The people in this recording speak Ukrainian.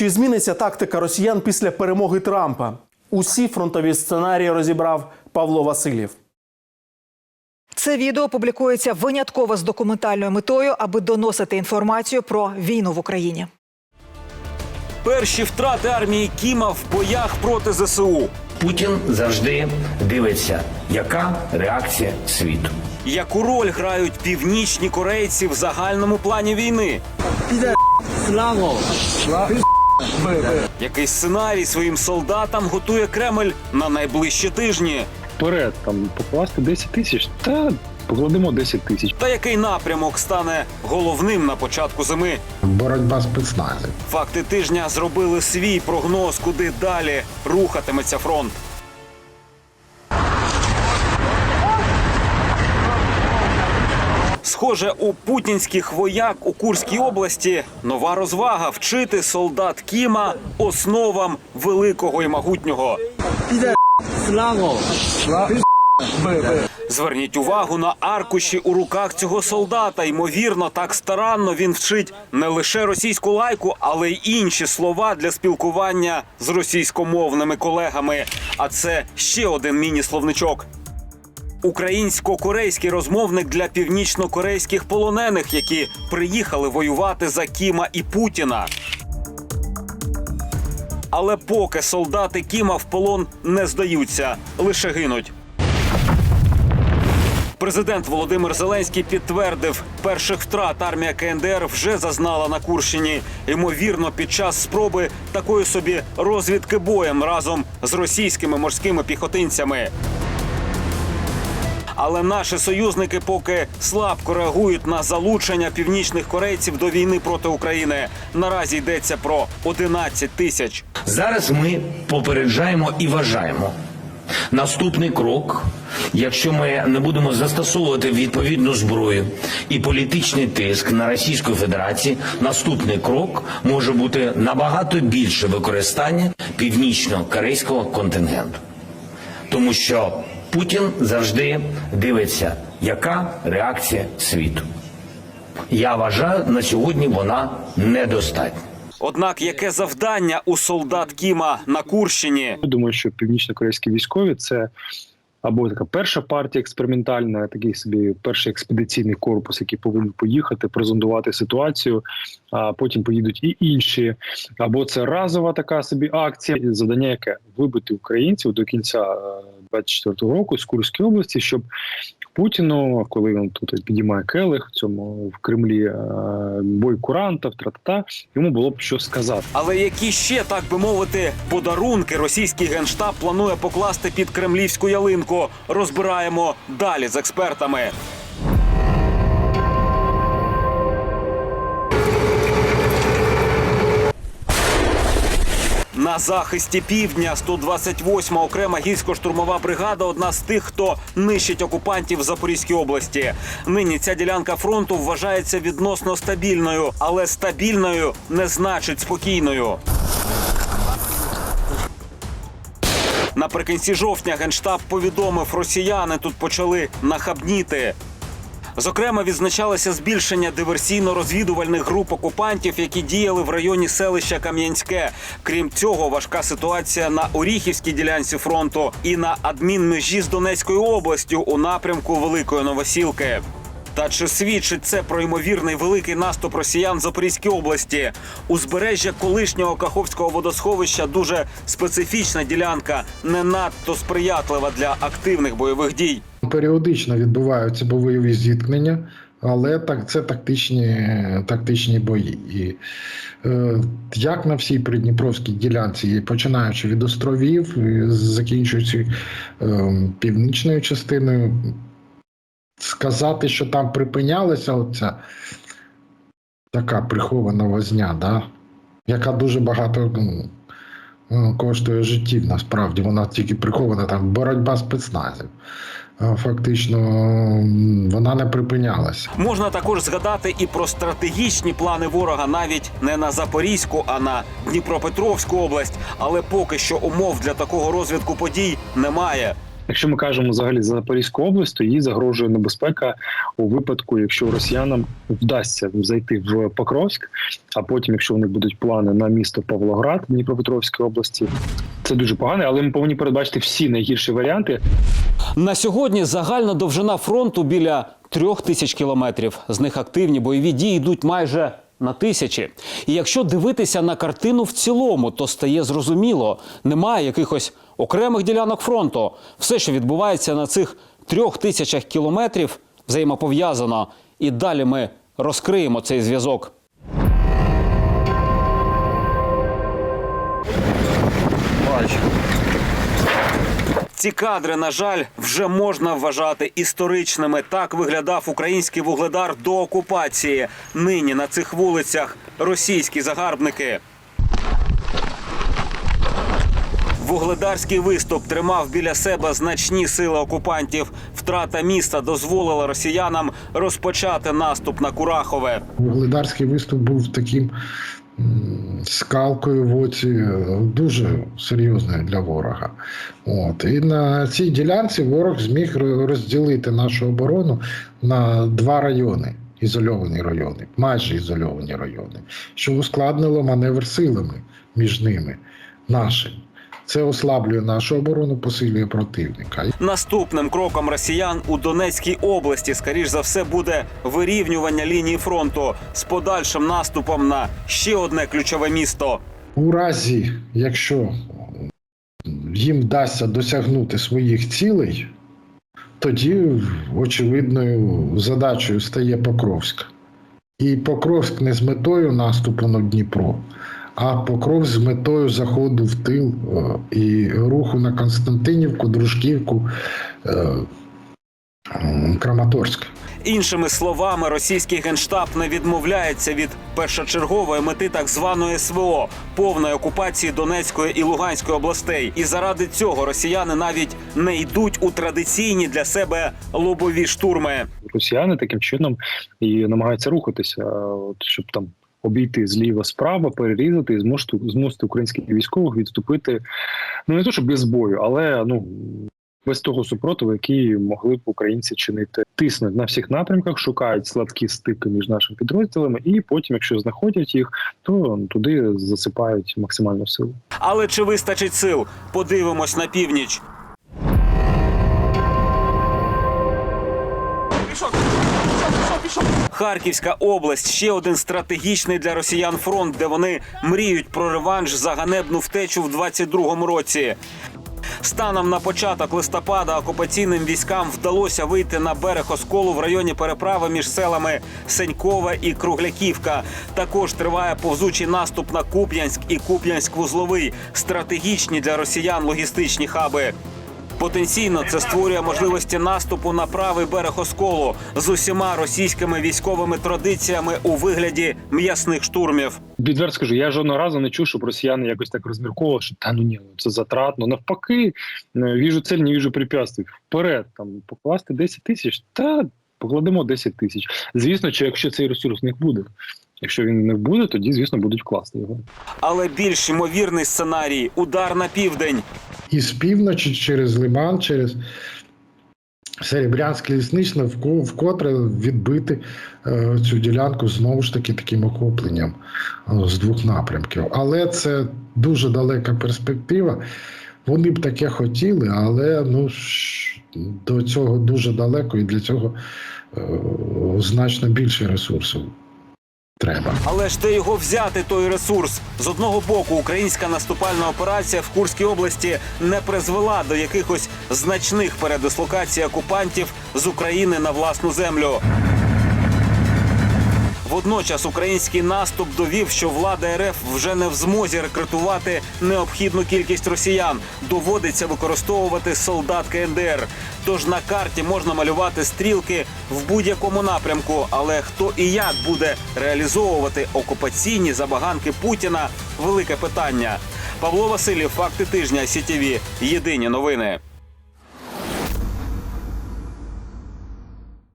Чи зміниться тактика росіян після перемоги Трампа? Усі фронтові сценарії розібрав Павло Васильєв. Це відео публікується винятково з документальною метою, аби доносити інформацію про війну в Україні. Перші втрати армії Кіма в боях проти ЗСУ. Путін завжди дивиться, яка реакція світу. Яку роль грають північні корейці в загальному плані війни? Який сценарій своїм солдатам готує Кремль на найближчі тижні? вперед там покласти 10 тисяч, та покладемо 10 тисяч. Та який напрямок стане головним на початку зими? боротьба спецназів. Факти тижня зробили свій прогноз, куди далі рухатиметься фронт. Схоже, у путінських вояк у Курській області нова розвага вчити солдат Кіма основам великого і могутнього. Зверніть увагу на аркуші у руках цього солдата. Ймовірно, так старанно він вчить не лише російську лайку, але й інші слова для спілкування з російськомовними колегами. А це ще один міні-словничок. Українсько-корейський розмовник для північно-корейських полонених, які приїхали воювати за Кіма і Путіна. Але поки солдати Кіма в полон не здаються, лише гинуть. Президент Володимир Зеленський підтвердив, перших втрат армія КНДР вже зазнала на Курщині. Ймовірно, під час спроби такої собі розвідки боєм разом з російськими морськими піхотинцями. Але наші союзники поки слабко реагують на залучення північних корейців до війни проти України. Наразі йдеться про 11 тисяч. Зараз ми попереджаємо і вважаємо. Наступний крок, якщо ми не будемо застосовувати відповідну зброю і політичний тиск на Російську Федерацію, наступний крок може бути набагато більше використання північно-корейського контингенту. Тому що Путін завжди дивиться, яка реакція світу. Я вважаю, на сьогодні вона недостатня. Однак яке завдання у солдат Кіма на Курщині? Я думаю, що північно-корейські військові це або така перша партія експериментальна, такий собі перший експедиційний корпус, який повинен поїхати, презентувати ситуацію, а потім поїдуть і інші. Або це разова така собі акція, завдання, яке вибити українців до кінця е, 24-го року з Курської області, щоб Путіну, коли він тут підіймає келих в цьому в Кремлі е, бой курантів, тра-та-та, йому було б що сказати. Але які ще так би мовити подарунки російський генштаб планує покласти під кремлівську ялинку? Розбираємо далі з експертами. На захисті півдня 128-ма окрема гірсько-штурмова бригада одна з тих, хто нищить окупантів в Запорізькій області. Нині ця ділянка фронту вважається відносно стабільною, але стабільною не значить спокійною. Наприкінці жовтня генштаб повідомив, росіяни тут почали нахабніти. Зокрема, відзначалося збільшення диверсійно-розвідувальних груп окупантів, які діяли в районі селища Кам'янське. Крім цього, важка ситуація на Оріхівській ділянці фронту і на адмінмежі з Донецькою областю у напрямку Великої Новосілки. Та чи свідчить це про ймовірний великий наступ росіян в Запорізькій області? Узбережжя колишнього Каховського водосховища дуже специфічна ділянка, не надто сприятлива для активних бойових дій. Періодично відбуваються бойові зіткнення, але так це тактичні, тактичні бої. І е, як на всій придніпровській ділянці, починаючи від островів, закінчуючи е, північною частиною, сказати, що там припинялася оця така прихована возня, да? яка дуже багато ну, коштує життів насправді. Вона тільки прихована там боротьба спецназів. Фактично вона не припинялася. Можна також згадати і про стратегічні плани ворога навіть не на Запорізьку, а на Дніпропетровську область. Але поки що умов для такого розвитку подій немає. Якщо ми кажемо взагалі за Запорізьку область, то їй загрожує небезпека у випадку, якщо росіянам вдасться зайти в Покровськ, а потім, якщо у них будуть плани на місто Павлоград Дніпропетровської області, це дуже погано, але ми повинні передбачити всі найгірші варіанти. На сьогодні загальна довжина фронту біля трьох тисяч кілометрів. З них активні бойові дії йдуть майже на тисячі. І якщо дивитися на картину в цілому, то стає зрозуміло, немає якихось окремих ділянок фронту. Все, що відбувається на цих трьох тисячах кілометрів, взаємопов'язано. І далі ми розкриємо цей зв'язок. Ці кадри, на жаль, вже можна вважати історичними. Так виглядав український вугледар до окупації. Нині на цих вулицях російські загарбники. Вугледарський виступ тримав біля себе значні сили окупантів. Втрата міста дозволила росіянам розпочати наступ на Курахове. Вугледарський виступ був таким скалкою в оці е, дуже серйозною для ворога. От. І на цій ділянці ворог зміг розділити нашу оборону на два райони. Ізольовані райони, майже ізольовані райони, що ускладнило маневр силами між ними нашим. Це ослаблює нашу оборону, посилює противника. Наступним кроком росіян у Донецькій області, скоріш за все, буде вирівнювання лінії фронту з подальшим наступом на ще одне ключове місто. У разі, якщо їм вдасться досягнути своїх цілей, тоді очевидною задачею стає Покровськ. І Покровськ не з метою наступу на Дніпро, а Покровськ з метою заходу в тил е, і руху на Константинівку, Дружківку, е, Краматорськ. Іншими словами, російський генштаб не відмовляється від першочергової мети так званої СВО повної окупації Донецької і Луганської областей. І заради цього росіяни навіть не йдуть у традиційні для себе лобові штурми. Росіяни таким чином і намагаються рухатися, от, щоб там обійти зліва справа, перерізати і змусити, змусити українських військових відступити. Ну не то, що без бою, але ну. Без того супротиву, який могли б українці чинити, тиснуть на всіх напрямках, шукають слабкі стики між нашими підрозділами, і потім, якщо знаходять їх, то туди засипають максимальну силу. Але чи вистачить сил? Подивимось на північ. Харківська область ще один стратегічний для росіян фронт, де вони мріють про реванш за ганебну втечу в 22-му році. Станом на початок листопада окупаційним військам вдалося вийти на берег осколу в районі переправи між селами Сенькове і Кругляківка. Також триває повзучий наступ на Куп'янськ і Куп'янськ-Вузловий стратегічні для росіян логістичні хаби. Потенційно це створює можливості наступу на правий берег осколу з усіма російськими військовими традиціями у вигляді м'ясних штурмів. Відверто скажу, я жодного разу не чув, щоб росіяни якось так розмірковували, що та ну ні, ну це затратно. Навпаки, е, віжу цель, не віжу препятствий. Вперед там покласти 10 тисяч, та покладемо 10 тисяч. Звісно, що якщо цей ресурс них буде. Якщо він не буде, тоді звісно будуть вкласти його. Але більш ймовірний сценарій удар на південь. і з півночі через Лиман, через Серебрянське лісничне, вко- вкотре відбити е, цю ділянку знову ж таки таким охопленням е, з двох напрямків. Але це дуже далека перспектива. Вони б таке хотіли, але ну, ж, до цього дуже далеко, і для цього е, значно більше ресурсів треба. Але ж де його взяти той ресурс? З одного боку, українська наступальна операція в Курській області не призвела до якихось значних передислокацій окупантів з України на власну землю. Водночас український наступ довів, що влада РФ вже не в змозі рекрутувати необхідну кількість росіян. Доводиться використовувати солдат КНДР. Тож на карті можна малювати стрілки в будь-якому напрямку. Але хто і як буде реалізовувати окупаційні забаганки Путіна велике питання. Павло Васильєв, факти тижня СІТІВІ. Єдині новини.